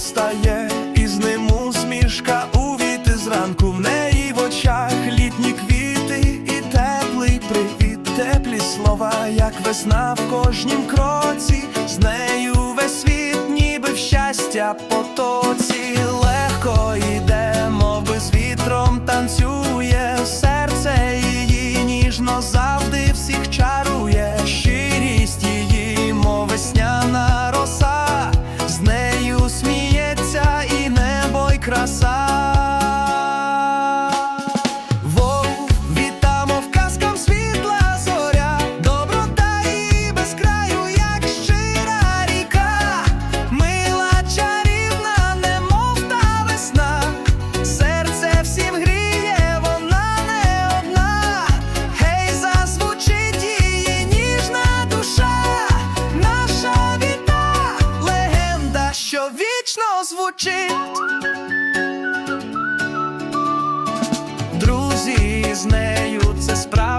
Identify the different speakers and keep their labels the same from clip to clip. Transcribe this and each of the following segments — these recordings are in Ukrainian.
Speaker 1: встає, і з ним усмішка увіти зранку в неї в очах літні квіти і теплий привіт, теплі слова, як весна в кожнім кроці, з нею весь світ, ніби в щастя потоці, краса. Вов, вітамо в казкам світла зоря, доброта і без як щира ріка, мила чарівна, немов та весна, серце всім гріє, вона не одна, гей, зазвучить її ніжна душа, наша віта, легенда, що вічно звучить. Друзі з нею це справжня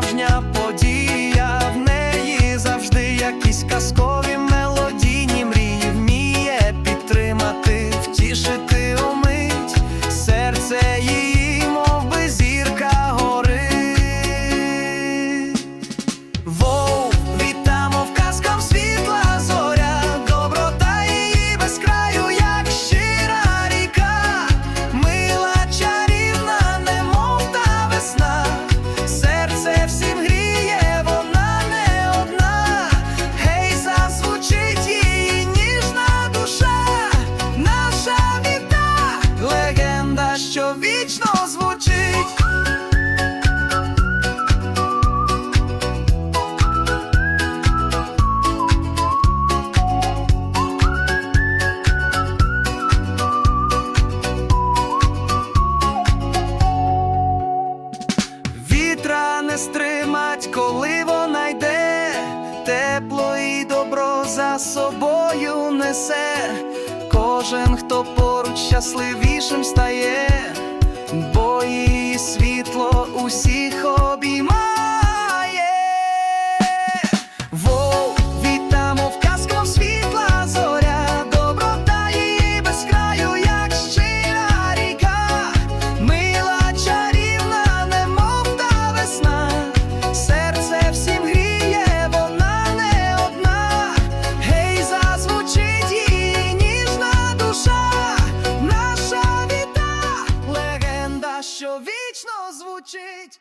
Speaker 1: легенда, що вічно звучить. Вітра не стримать, коли вона йде, тепло і добро за собою несе. Кожен, хто поруч щасливішим стає, бо її світло усіх що вічно звучить.